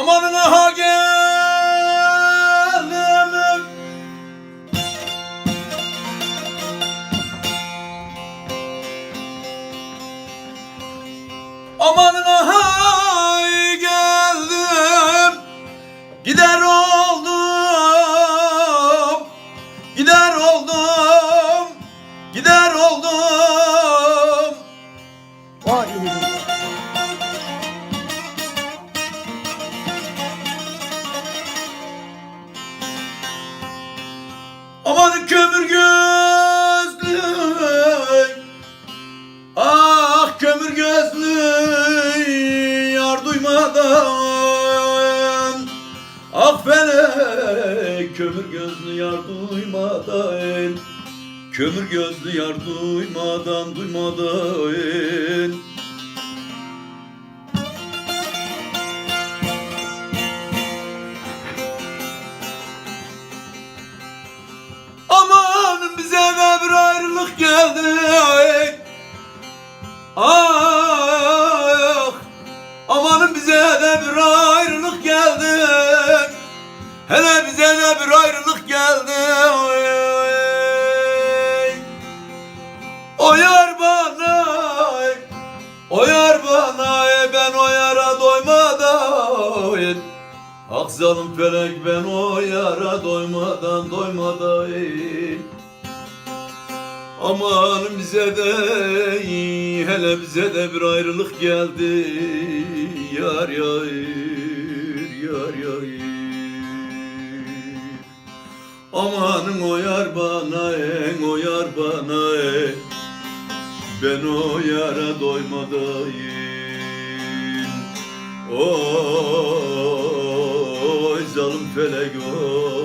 Amanın duymadan Ah felek kömür gözlü yar duymadan Kömür gözlü yar duymadan duymadan Aman bize de bir ayrılık geldi. Amanın bize de bir ayrılık geldi. Hele bize de bir ayrılık geldi. O yar bana O yar bana Ben o yara doymadan. Ah zalim felek ben o yara doymadan doymadan. Aman bize de hele bize de bir ayrılık geldi Yar yar yar yar Amanın o yar bana en o yar bana en. Ben o yara doymadan Oy zalim felek oy